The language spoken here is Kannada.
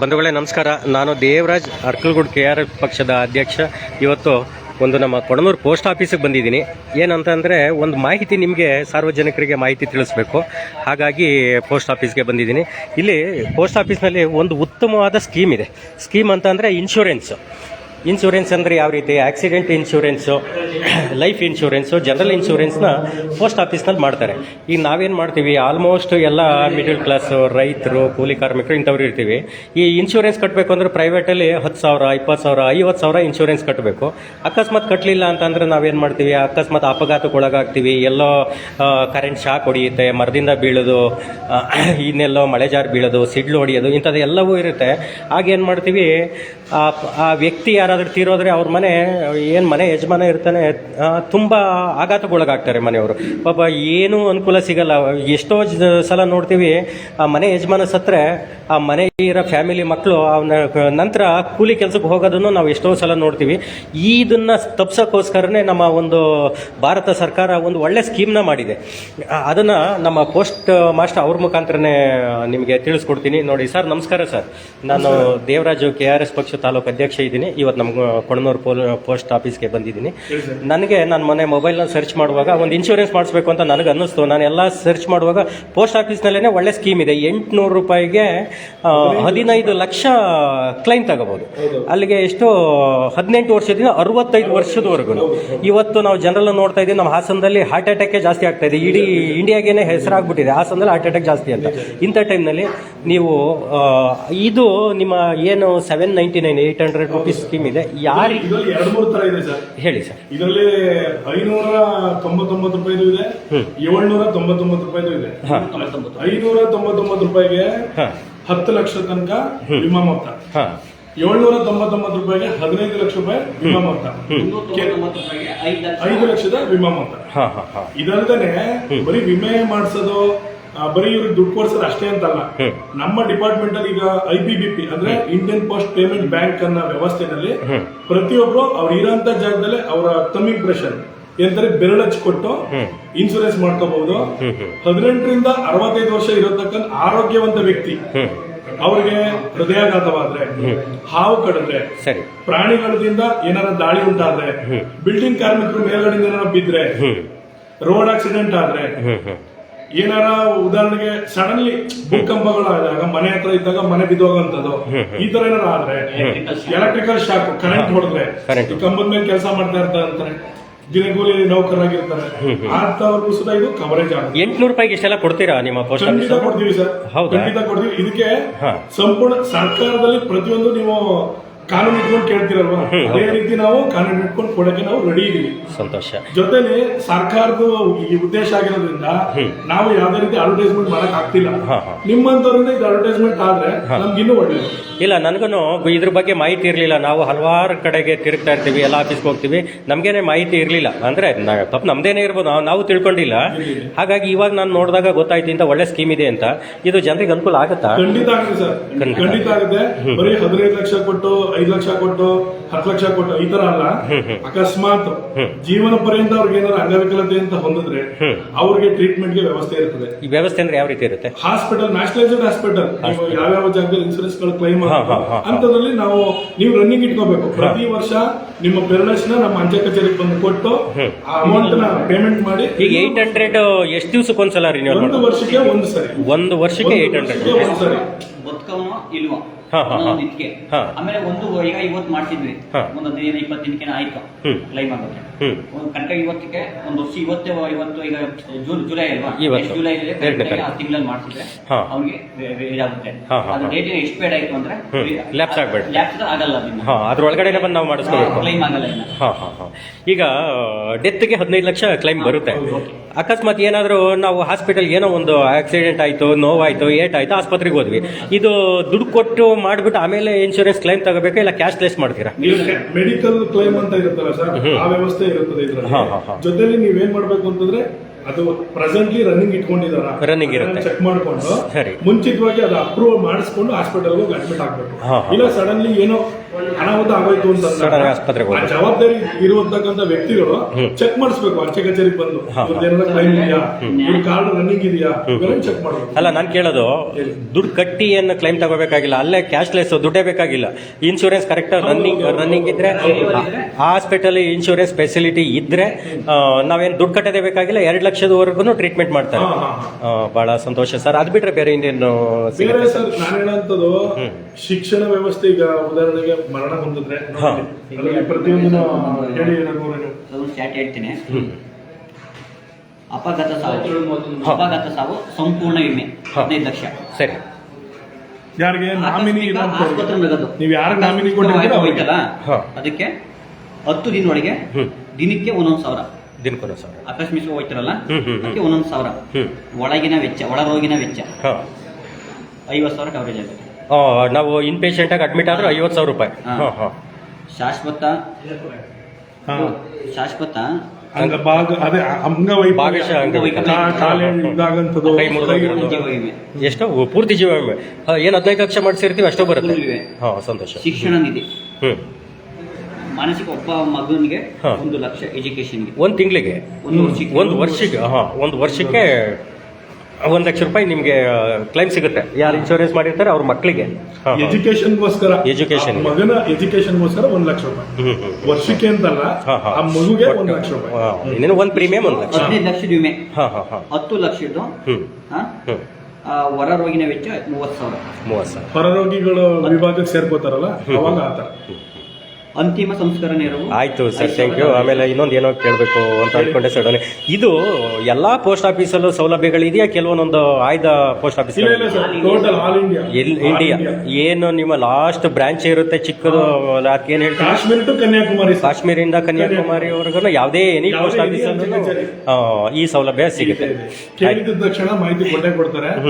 ಬಂಧುಗಳೇ, ನಮಸ್ಕಾರ. ನಾನು ದೇವರಾಜ್ ಅರ್ಕಲ್ಗುಡ್ ಕೆ ಆರ್ ಪಕ್ಷದ ಅಧ್ಯಕ್ಷ. ಇವತ್ತು ಒಂದು ನಮ್ಮ ಕೊಣನೂರು ಪೋಸ್ಟ್ ಆಫೀಸಿಗೆ ಬಂದಿದ್ದೀನಿ. ಏನಂತಂದರೆ ಒಂದು ಮಾಹಿತಿ ನಿಮಗೆ ಸಾರ್ವಜನಿಕರಿಗೆ ಮಾಹಿತಿ ತಿಳಿಸ್ಬೇಕು. ಹಾಗಾಗಿ ಪೋಸ್ಟ್ ಆಫೀಸ್ಗೆ ಬಂದಿದ್ದೀನಿ. ಇಲ್ಲಿ ಪೋಸ್ಟ್ ಆಫೀಸ್ನಲ್ಲಿ ಒಂದು ಉತ್ತಮವಾದ ಸ್ಕೀಮ್ ಇದೆ. ಸ್ಕೀಮ್ ಅಂತಂದರೆ ಇನ್ಶೂರೆನ್ಸು. ಇನ್ಶೂರೆನ್ಸ್ ಅಂದರೆ ಯಾವ ರೀತಿ? Accident insurance life insurance general ಇನ್ಶೂರೆನ್ಸ್ನ post ಆಫೀಸ್ನಲ್ಲಿ ಮಾಡ್ತಾರೆ. ಈಗ ನಾವೇನು ಮಾಡ್ತೀವಿ? ಆಲ್ಮೋಸ್ಟ್ ಎಲ್ಲ ಮಿಡಲ್ ಕ್ಲಾಸು ರೈತರು, ಕೂಲಿ ಕಾರ್ಮಿಕರು ಇಂಥವ್ರು ಇರ್ತೀವಿ. ಈ ಇನ್ಶೂರೆನ್ಸ್ ಕಟ್ಟಬೇಕು ಅಂದ್ರೆ ಪ್ರೈವೇಟಲ್ಲಿ ಹತ್ತು ಸಾವಿರ, ಇಪ್ಪತ್ತು ಸಾವಿರ, ಐವತ್ತು ಸಾವಿರ ಇನ್ಶೂರೆನ್ಸ್ ಕಟ್ಟಬೇಕು ಅಕಸ್ಮಾತ್ ಕಟ್ಟಲಿಲ್ಲ ಅಂತಂದರೆ ನಾವೇನು ಮಾಡ್ತೀವಿ? ಅಕಸ್ಮಾತ್ ಅಪಘಾತಕ್ಕೊಳಗಾಗ್ತೀವಿ. ಎಲ್ಲೋ ಕರೆಂಟ್ ಶಾಕ್ ಹೊಡೆಯುತ್ತೆ, ಮರದಿಂದ ಬೀಳೋದು ಇನ್ನೆಲ್ಲೋ ಮಳೆ ಜಾರು ಬೀಳೋದು, ಸಿಡ್ಲು ಹೊಡೆಯೋದು ಇಂಥದ್ದು ಎಲ್ಲವೂ ಇರುತ್ತೆ. ಆಗೇನು ಮಾಡ್ತೀವಿ? ಆ ವ್ಯಕ್ತಿಯ ವ್ಯಕ್ತಿ ಯಾರಾದರೂ ತೀರೋದ್ರೆ ಅವ್ರ ಮನೆ ಏನು ಮನೆ ಯಜಮಾನ ಇರ್ತಾನೆ ತುಂಬ ಆಘಾತಗೊಳಗಾಗ್ತಾರೆ ಮನೆಯವರು. ಪಾಪ ಏನೂ ಅನುಕೂಲ ಸಿಗಲ್ಲ. ಎಷ್ಟೋ ಸಲ ನೋಡ್ತೀವಿ ಆ ಮನೆ ಯಜಮಾನ ಸತ್ರೆ ಆ ಮನೆ ಇರೋ ಫ್ಯಾಮಿಲಿ ಮಕ್ಕಳು ಅವನ ನಂತರ ಕೂಲಿ ಕೆಲಸಕ್ಕೆ ಹೋಗೋದನ್ನು ನಾವು ಎಷ್ಟೋ ಸಲ ನೋಡ್ತೀವಿ. ಇದನ್ನು ತಪ್ಸೋಕ್ಕೋಸ್ಕರನೇ ನಮ್ಮ ಒಂದು ಭಾರತ ಸರ್ಕಾರ ಒಂದು ಒಳ್ಳೆ ಸ್ಕೀಮ್ನ ಮಾಡಿದೆ. ಅದನ್ನು ಅದನ್ನ ನಮ್ಮ ಪೋಸ್ಟ್ ಮಾಸ್ಟರ್ ಅವ್ರ ಮುಖಾಂತರನೇ ನಿಮಗೆ ತಿಳಿಸ್ಕೊಡ್ತೀನಿ. ನೋಡಿ ಸರ್ ನಮಸ್ಕಾರ ಸರ್. ನಾನು ದೇವರಾಜು ಕೆ ಆರ್ ಎಸ್ ಪಕ್ಷ ತಾಲೂಕು ಅಧ್ಯಕ್ಷ ಇದ್ದೀನಿ. ಇವತ್ತು ನಮ್ಮ ಕೊಣನೂರು ಪೋಲ್ ಪೋಸ್ಟ್ ಆಫೀಸ್ಗೆ ಬಂದಿದ್ದೀನಿ. ನನಗೆ ನಾನು ಮೊನ್ನೆ ಮೊಬೈಲ್ನ ಸರ್ಚ್ ಮಾಡುವಾಗ ಒಂದು ಇನ್ಶೂರೆನ್ಸ್ ಮಾಡಿಸ್ಬೇಕು ಅಂತ ನನಗೆ ಅನ್ನಿಸ್ತು. ನಾನು ಎಲ್ಲ ಸರ್ಚ್ ಮಾಡುವಾಗ ಪೋಸ್ಟ್ ಆಫೀಸ್ನಲ್ಲೇ ಒಳ್ಳೆ ಸ್ಕೀಮ್ ಇದೆ. ಎಂಟುನೂರು ರೂಪಾಯಿಗೆ ಹದಿನೈದು ಲಕ್ಷ ಕ್ಲೈಮ್ ತಗೋಬೋದು. ಅಲ್ಲಿಗೆ ಎಷ್ಟು ಹದಿನೆಂಟು ವರ್ಷದಿಂದ ಅರವತ್ತೈದು ವರ್ಷದವರೆಗೂ. ಇವತ್ತು ನಾವು ಜನರಲ್ ನೋಡ್ತಾ ಇದ್ದೀವಿ. ನಮ್ಮ ಹಾಸನದಲ್ಲಿ ಹಾರ್ಟ್ ಅಟ್ಯಾಕೇ ಜಾಸ್ತಿ ಆಗ್ತಾ ಇದೆ. ಇಡೀ ಇಂಡಿಯಾಗೇನೆ ಹೆಸರಾಗ್ಬಿಟ್ಟಿದೆ. ಹಾಸನದಲ್ಲಿ ಹಾರ್ಟ್ ಅಟ್ಯಾಕ್ ಜಾಸ್ತಿ ಅಂತ. ಇಂಥ ಟೈಮ್ನಲ್ಲಿ ನೀವು ಇದು ನಿಮ್ಮ ಏನು seven ninety nine eight hundred rupees scheme ಇದೆ. ಯಾರು ಇದರಲ್ಲಿ ಎರಡು ಮೂರು ತರ ಇದೆ ಸರ್. ಹೇಳಿ ಸರ್. ಇದರಲ್ಲಿ ಐನೂರ ತೊಂಬತ್ತೊಂಬತ್ತು ರೂಪಾಯಿದು ಇದೆ ಏಳ್ನೂರ ತೊಂಬತ್ತೊಂಬತ್ತು ರೂಪಾಯಿದು ಇದೆ ಐನೂರ ತೊಂಬತ್ತೊಂಬತ್ತು ರೂಪಾಯಿಗೆ ಹತ್ತು ಲಕ್ಷ ತನಕ ವಿಮಾ ಮೊತ್ತ. ಏಳ್ನೂರ ತೊಂಬತ್ತೊಂಬತ್ತು ರೂಪಾಯಿಗೆ ಹದಿನೈದು ಲಕ್ಷ ರೂಪಾಯಿ ವಿಮಾ ಮೊತ್ತ. ಐದು ಲಕ್ಷದ ವಿಮಾ ಮೊತ್ತ. ಇದಲ್ದೇನೆ ಬರೀ ವಿಮೆ ಮಾಡಿಸೋದು ಬರೀ ಇವ್ರಿಗೆ ದುಡ್ಡು ಕೊಡ್ಸೋದು ಅಷ್ಟೇ ಅಂತಲ್ಲ. ನಮ್ಮ ಡಿಪಾರ್ಟ್ಮೆಂಟ್ ಅಲ್ಲಿ ಈಗ ಐ ಬಿ ಬಿ ಪಿ ಅಂದ್ರೆ ಇಂಡಿಯನ್ ಪೋಸ್ಟ್ ಪೇಮೆಂಟ್ ಬ್ಯಾಂಕ್ ಅನ್ನೋ ವ್ಯವಸ್ಥೆನಲ್ಲಿ. ಪ್ರತಿಯೊಬ್ರು ಅವ್ರು ಇರೋಂತ ಜಾಗದಲ್ಲಿ ಅವರ ತಮ್ ಇಂಪ್ರೆಷನ್ ಏನಂತಾರೆ ಬೆರಳಚ್ ಕೊಟ್ಟು ಇನ್ಶೂರೆನ್ಸ್ ಇನ್ಸೂರೆನ್ಸ್ ಮಾಡ್ಕೋಬಹುದು. ಹದಿನೆಂಟರಿಂದ ಅರವತ್ತೈದು ವರ್ಷ ಇರತಕ್ಕಂಥ ಆರೋಗ್ಯವಂತ ವ್ಯಕ್ತಿ. ಅವ್ರಿಗೆ ಹೃದಯಾಘಾತವಾದ್ರೆ ಹಾವು ಕಡಿದ್ರೆ ಪ್ರಾಣಿಗಳಿಂದ ಏನಾರ ದಾಳಿ ಉಂಟಾದ್ರೆ ಬಿಲ್ಡಿಂಗ್ ಕಾರ್ಮಿಕರು ಮೇಲ್ಗಡೆಯಿಂದ ಏನಾರ ಬಿದ್ರೆ ರೋಡ್ ಆಕ್ಸಿಡೆಂಟ್ ಆದ್ರೆ ಏನಾರ ಉದಾಹರಣೆಗೆ ಸಡನ್ಲಿ ಭೂಕಂಪಗಳು ಆದಾಗ ಮನೆ ಹತ್ರ ಇದ್ದಾಗ ಮನೆ ಬಿದ್ದೋಗಂತದ್ದು ಈ ತರ ಏನಾರ ಆದ್ರೆ ಎಲೆಕ್ಟ್ರಿಕಲ್ ಶಾಕ್ ಕರೆಂಟ್ ಹೊಡೆದ್ರೆ. ಕಂಬದ ಮೇಲೆ ಕೆಲಸ ಮಾಡ್ತಾ ಇರ್ತಾರೆ ಅಂತಾರೆ ದಿನಗೂಲಿ ನೌಕರರಾಗಿರ್ತಾರೆ ಅಂತವ್ರಿಗೂ ಸುದ ಇದು ಕವರೇಜ್ ಆಗುತ್ತೆ. ಎಂಟ್ನೂರು ರೂಪಾಯಿಗೆ ಇಷ್ಟೆಲ್ಲ ಕೊಡ್ತೀರಾ ನಿಮ್ಮ ಪೋಸ್ಟ್ ಖಂಡಿತ ಕೊಡ್ತೀವಿ ಸರ್. ಹೌದಾ? ಖಂಡಿತ ಕೊಡ್ತೀವಿ. ಇದಕ್ಕೆ ಸಂಪೂರ್ಣ ಸರ್ಕಾರದಲ್ಲಿ ಪ್ರತಿಯೊಂದು ನೀವು ಕಾನೂನು ಇಟ್ಕೊಂಡು ಕೇಳ್ತಿರಲ್ವಾ? ಅದೇ ರೀತಿ ನಾವು ಕಾನೂನು ಇಟ್ಕೊಂಡು ಕೊಡಕ್ಕೆ ನಾವು ರೆಡಿ ಇದೀವಿ. ಸಂತೋಷ. ಜೊತೆಲಿ ಸರ್ಕಾರದ ಈ ಉದ್ದೇಶ ಆಗಿರೋದ್ರಿಂದ ನಾವು ಯಾವ್ದೇ ರೀತಿ ಅಡ್ವರ್ಟೈಸ್ಮೆಂಟ್ ಮಾಡಕ್ ಆಗ್ತಿಲ್ಲ. ನಿಮ್ಮಂತವ್ರಿಂದ ಇದು ಅಡ್ವರ್ಟೈಸ್ಮೆಂಟ್ ಆದ್ರೆ ನಮ್ಗೆ ಇನ್ನೂ ಒಳ್ಳೇದು. ಇಲ್ಲ ನನಗೂ ಇದ್ರ ಬಗ್ಗೆ ಮಾಹಿತಿ ಇರಲಿಲ್ಲ. ನಾವು ಹಲವಾರು ಕಡೆಗೆ ತಿರುಗ್ತಾ ಇರ್ತೀವಿ ಎಲ್ಲ ಆಫೀಸ್ಗೆ ಹೋಗ್ತೀವಿ. ನಮಗೇನೆ ಮಾಹಿತಿ ಇರಲಿಲ್ಲ. ಅಂದರೆ ತಪ್ಪು ನಮ್ದೇನೆ ಇರ್ಬೋದು. ನಾವು ನಾವು ತಿಳ್ಕೊಂಡಿಲ್ಲ. ಹಾಗಾಗಿ ಇವಾಗ ನಾನು ನೋಡಿದಾಗ ಗೊತ್ತಾಯ್ತು ಇಂಥ ಒಳ್ಳೆ ಸ್ಕೀಮ್ ಇದೆ ಅಂತ. ಇದು ಜನರಿಗೆ ಅನುಕೂಲ ಆಗುತ್ತಾ? ಖಂಡಿತ ಆಗುತ್ತೆ ಸರ್. ಖಂಡಿತ. ಆಗುತ್ತೆ. ಬರೀ ಹದಿನೈದು ಲಕ್ಷ ಕೊಟ್ಟು ಐದು ಲಕ್ಷ ಕೊಟ್ಟು ಹತ್ತು ಲಕ್ಷ ಕೊಟ್ಟು ಈ ತರ ಅಲ್ಲ. ಅಕಸ್ಮಾತ್ ಜೀವನ ಪರ್ಯಂತ ಅವ್ರಿಗೆ ಏನಾದ್ರು ಅಂಗವಿಕಲತೆ ಅಂತ ಹೊಂದಿದ್ರೆ ಅವ್ರಿಗೆ ಟ್ರೀಟ್ಮೆಂಟ್ಗೆ ವ್ಯವಸ್ಥೆ ಇರ್ತದೆ. ಈ ವ್ಯವಸ್ಥೆ ಅಂದ್ರೆ ಯಾವ ರೀತಿ ಇರುತ್ತೆ? Hospital nationalised hospital. ನೀವು ಯಾವ್ಯಾವ ಜಾಗದಲ್ಲಿ ಇನ್ಸೂರೆನ್ಸ್ಗಳು ಕ್ಲೈಮ್. ಅಂತದ್ರಲ್ಲಿ ನಾವು ನೀವು ರನ್ನಿಂಗ್ ಇಟ್ಕೋಬೇಕು. ಪ್ರತಿ ವರ್ಷ ನಿಮ್ಮ ಪೆರಳಸ್ನ ನಮ್ಮ ಅಂಚೆ ಕಚೇರಿಗೆ ಬಂದು ಕೊಟ್ಟು ಆ ಅಮೌಂಟ್ನ ಪೇಮೆಂಟ್ ಮಾಡಿ ಈಗ ಏಟ್ ಹಂಡ್ರೆಡ್ ಎಷ್ಟು ದಿವಸಕ್ಕೆ ಒಂದ್ಸಲ ರಿನ್ಯೂವಲ್ ಒಂದು ವರ್ಷಕ್ಕೆ ಒಂದು ಸರಿ ಒಂದು ವರ್ಷಕ್ಕೆ ಏಟ್ ಹಂಡ್ರೆಡ್ ಒಂದು ಸರಿ ಬದುಕವನೋ ಇಲ್ವೋ? ಇದಕ್ಕೆ ಹಾ. ಆಮೇಲೆ ಒಂದು ಈಗ ಇವತ್ತು ಮಾಡ್ತಿದ್ವಿ. ಒಂದು ಹದಿನೈದು ಇಪ್ಪತ್ತು ದಿನಕ್ಕೆ ಆಯ್ತು. ಕ್ಲೈಮ್ ಆಗುತ್ತೆ ಒಂದು ಕರೆಕ್ಟಾಗಿ ಇವತ್ತಿಗೆ ಒಂದು ವರ್ಷ ಇವತ್ತೇ ಇವತ್ತು ಈಗ ಜೂನ್ ಜುಲೈ ಅಲ್ವಾ. ಜುಲೈ ತಿಂಗಳಲ್ಲಿ ಮಾಡ್ತಿದ್ರೆ. ಅವ್ನಿಗೆ ಇದಾಗುತ್ತೆ. ಅದು. ಡೇಟ್ ಎಷ್ಟು ಬೇಡ ಆಯ್ತು ಅಂದ್ರೆ ಲ್ಯಾಪ್ಸ್ ಆಗ್ಬೇಡ. ಲ್ಯಾಪ್ಸ್ ಆಗಲ್ಲ ಅದ್ರೊಳಗಡೆ ಬಂದು ನಾವು ಮಾಡಿಸ್ಕೋಬೇಕು. ಕ್ಲೈಮ್ ಆಗಲ್ಲ ಈಗ ಡೆತ್ಗೆ ಹದಿನೈದು ಲಕ್ಷ ಕ್ಲೈಮ್ ಬರುತ್ತೆ. ಅಕಸ್ಮಾತ್ ಏನಾದರೂ ನಾವು ಹಾಸ್ಪಿಟಲ್ ಏನೋ ಒಂದು ಆಕ್ಸಿಡೆಂಟ್ ಆಯಿತು ನೋವಾಯಿತು ಏಟಾಯಿತು ಆಸ್ಪತ್ರೆಗೆ ಹೋದ್ವಿ. ಇದು ದುಡ್ಡು ಕೊಟ್ಟು ಮಾಡಿಬಿಟ್ಟು ಆಮೇಲೆ ಇನ್ಶೂರೆನ್ಸ್ ಕ್ಲೈಮ್ ತಗೋಬೇಕಾ ಇಲ್ಲ ಕ್ಯಾಶ್ಲೆಸ್ ಮಾಡ್ತೀರಾ ಮೆಡಿಕಲ್ ಕ್ಲೈಮ್ ಅಂತ ಇರುತ್ತಲ್ಲ ಸರ್ ಆ ವ್ಯವಸ್ಥೆ ಇರುತ್ತದೆ ಹಾ, ಹಾ, ಹಾ. ಇದ್ರಲ್ಲಿ ಜೊತೆಲಿ ನೀವೇನ್ ಮಾಡ್ಬೇಕು ಅಂತಂದ್ರೆ ಅದು ಪ್ರೆಸೆಂಟ್ಲಿ ರನ್ನಿಂಗ್ ಇಟ್ಕೊಂಡಿದಾರ ರನ್ನಿಂಗ್ ಇರುತ್ತೆ. ಚೆಕ್ ಮಾಡ್ಕೊಂಡು ಸರಿ. ಮುಂಚಿತವಾಗಿ ಅದು ಅಪ್ರೂವ್ ಮಾಡಿಸ್ಕೊಂಡು ಹಾಸ್ಪಿಟಲ್ ಹೋಗಿ ಅಡ್ಮಿಟ್ ಆಗ್ಬೇಕು ಹಾ, ಹಾ. ಇಲ್ಲ ಸಡನ್ಲಿ ಏನೋ ಅನಾಹುತ ಆಗೋಯ್ತು ಅಂತ ಆಸ್ಪತ್ರೆಗೆ ಆ. ಜವಾಬ್ದಾರಿ ಇರುವಂತಕ್ಕಂಥ ವ್ಯಕ್ತಿಗಳು ಚೆಕ್ ಮಾಡಿಸ್ಬೇಕು ಅಂಚೆ ಕಚೇರಿಗೆ ಬಂದು. ಕ್ಲೈಮ್ ಇದೆಯಾ? ಇವ್ರ ಕಾರ್ಡ್ ರನ್ನಿಂಗ್ ಇದೆಯಾ? ಇವೆಲ್ಲ ಚೆಕ್ ಮಾಡಬೇಕು. ಅಲ್ಲ ನಾನು ಕೇಳೋದು ದುಡ್ಡು ಕಟ್ಟಿ ಏನು ಕ್ಲೈಮ್ ತಗೋಬೇಕಾಗಿಲ್ಲ ಅಲ್ಲೇ ಕ್ಯಾಶ್ಲೆಸ್ ದುಡ್ಡೇ ಬೇಕಾಗಿಲ್ಲ. ಇನ್ಶೂರೆನ್ಸ್ ಕರೆಕ್ಟ್ ರನ್ನಿಂಗ್ ರನ್ನಿಂಗ್ ಇದ್ರೆ ಹಾಸ್ಪಿಟಲ್ ಇನ್ಶೂರೆನ್ಸ್ ಫೆಸಿಲಿಟಿ ಇದ್ರೆ ನಾವೇನು ದುಡ್ಡು ಕಟ್ಟದೇ ಬೇಕಾಗಿಲ್ಲ ಎರಡು ಲಕ್ಷದವರೆಗೂ ಟ್ರೀಟ್ಮೆಂಟ್ ಮಾಡ್ತಾರೆ. ಬಹಳ ಸಂತೋಷ. ಸರ್ ಅದು ಬಿಟ್ರೆ ಬೇರೆ ಇನ್ನೇನು ಬೇರೆ ಸರ್ ನಾನು ಶಿಕ್ಷಣ ವ್ಯವಸ್ಥೆ ಈಗ ಉದಾಹರಣೆಗೆ ಮರಣ ಹೊಂದಿದ್ರೆ ಹಾ. ಅದರಲ್ಲಿ ಪ್ರತಿಯೊಂದನ್ನು ಹೇಳಿ ರಘುವರೇ. ಅದೊಂದು ಚಾಟ್ ಹೇಳ್ತೀನಿ. ಅಪಘಾತ ಸಾವು. ಅಪಘಾತ ಸಾವು ಸಂಪೂರ್ಣ ವಿಮೆ. ಹದಿನೈದು ಲಕ್ಷ. ಸರಿ. ಯಾರಿಗೆ ನಾಮಿನಿ. ಆಸ್ಪತ್ರೆ ನೀವು ಯಾರಿಗೆ ನಾಮಿನಿ ಕೊಟ್ಟಿದ್ದೀರಾ. ಹೋಯ್ತಲ್ಲ? ಅದಕ್ಕೆ ಹತ್ತು ದಿನ ಒಳಗೆ ದಿನಕ್ಕೆ ಒಂದೊಂದು ಸಾವಿರ. ದಿನಕ್ಕೊಂದು ಸರ್ ಆಕಸ್ಮಿಕ ಹೋಯ್ತಿರಲ್ಲ. ಅದಕ್ಕೆ ಒಂದೊಂದು ಸಾವಿರ. ಒಳಗಿನ ವೆಚ್ಚ ಒಳರೋಗಿನ ವೆಚ್ಚ. ಐವತ್ತು ಸಾವಿರ ಕವರೇಜ್ ಆಗುತ್ತೆ. ನಾವು ಇನ್ ಪೇಷಂಟ್ ಆಗಿ ಅಡ್ಮಿಟ್ ಆದ್ರೆ ಐವತ್ತು ಸಾವಿರ ರೂಪಾಯಿ. ಹಾ. ಹಾಂ ಹಾಂ. ಶಾಶ್ವತ. ಹಾ. ಶಾಶ್ವತ. ಅಂಗ ಭಾಗ ಅದೇ ಅಂಗವೈಫಲ್ಯ ಭಾಗಶಃ ಅಂಗವೈಕಲ್ಯ. ಕಾ- ಕಾಲೇ ಇದಾಗಂಥದ್ದು ಕೈ ಮುರಿದೋಗಿರೋದು. ಜೀವ ವಿಮೆ ಎಷ್ಟು ಪೂರ್ತಿ ಜೀವ ವಿಮೆ ಏನು ಹದಿನೈದು ಲಕ್ಷ ಮಾಡಿಸಿರ್ತೀವಿ ಅಷ್ಟೋ ಬರುತ್ತೆ. ಪೂರ್ತಿ ವಿಮೆ. ಹಾಂ ಸಂತೋಷ. ಶಿಕ್ಷಣ ನಿಧಿ. ಹ್ಞೂ ಮಾನಸಿಕ ಒಬ್ಬ ಮಗನಿಗೆ ಹಾ. ಒಂದು ಲಕ್ಷ ಎಜುಕೇಶನ್ಗೆ ಒಂದು ತಿಂಗಳಿಗೆ. ಒಂದು ವರ್ಷಕ್ಕೆ. ಒಂದು ವರ್ಷಕ್ಕೆ ಹಾಂ ಒಂದು ವರ್ಷಕ್ಕೆ ಒಂದು ಲಕ್ಷ ರೂಪಾಯಿ ನಿಮಗೆ ಕ್ಲೈಮ್ ಸಿಗುತ್ತೆ. ಯಾರು ಇನ್ಶೂರೆನ್ಸ್ ಮಾಡಿರ್ತಾರೆ ಅವ್ರ ಮಕ್ಕಳಿಗೆ ಎಜುಕೇಶನ್ಗೋಸ್ಕರ ಎಜುಕೇಶನ್ ಮಗನ ಎಜುಕೇಶನ್ಗೋಸ್ಕರ ಒಂದ್ ಲಕ್ಷ ರೂಪಾಯಿ. ವರ್ಷಕ್ಕೆ ಅಂತಲ್ಲ. ಆ ಮಗುಗೆ ಒಂದ್ ಲಕ್ಷ ರೂಪಾಯಿ. ಇನ್ನೇನು ಒಂದು ಪ್ರೀಮಿಯಂ ಒಂದು ಲಕ್ಷ. ಹದಿನೈದು ಲಕ್ಷದ ವಿಮೆ ಹಾಂ ಹಾಂ ಹಾಂ. ಹತ್ತು ಲಕ್ಷದ್ದು ಹೊರ ರೋಗಿನ ವೆಚ್ಚ ಮೂವತ್ತು ಸಾವಿರ. ಮೂವತ್ತು ಸಾವಿರ. ಹೊರರೋಗಿಗಳು ವಿಭಾಗಕ್ಕೆ ಸೇರ್ಕೋತಾರಲ್ಲ ಅವಾಗ ಆತರ ಅಂತಿಮ ಸಂಸ್ಕಾರ ನೆರವು ಆಯ್ತು ಸರ್ ಥ್ಯಾಂಕ್ ಯು ಆಮೇಲೆ ಇನ್ನೊಂದು ಏನೋ ಕೇಳಬೇಕು ಅಂತ ಅಂದ್ಕೊಂಡೆ ಸರ್ ಇದು ಎಲ್ಲಾ ಪೋಸ್ಟ್ ಆಫೀಸಲ್ಲೂ ಸೌಲಭ್ಯಗಳಿದೆಯಾ? ಕೆಲವೊಂದೊಂದು ಆಯ್ದ ಪೋಸ್ಟ್ ಆಫೀಸ್ ಇಂಡಿಯಾ ಇಂಡಿಯಾ ಏನು ನಿಮ್ಮ ಲಾಸ್ಟ್ ಬ್ರಾಂಚ್ ಇರುತ್ತೆ ಚಿಕ್ಕದು ಅದಕ್ಕೆ ಏನು ಹೇಳ್ತೀವಿ ಕಾಶ್ಮೀರ ಟು ಕನ್ಯಾಕುಮಾರಿ ಸರ್. ಕಾಶ್ಮೀರಿಂದ ಕನ್ಯಾಕುಮಾರಿವರೆಗೂ ಯಾವುದೇ ಎನಿ ಪೋಸ್ಟ್ ಆಫೀಸ್. ಈ ಸೌಲಭ್ಯ ಸಿಗುತ್ತೆ. ಕೇಳಿದ ತಕ್ಷಣ ಮಾಹಿತಿ ಕೊಟ್ಟೆ ಕೊಡ್ತಾರೆ.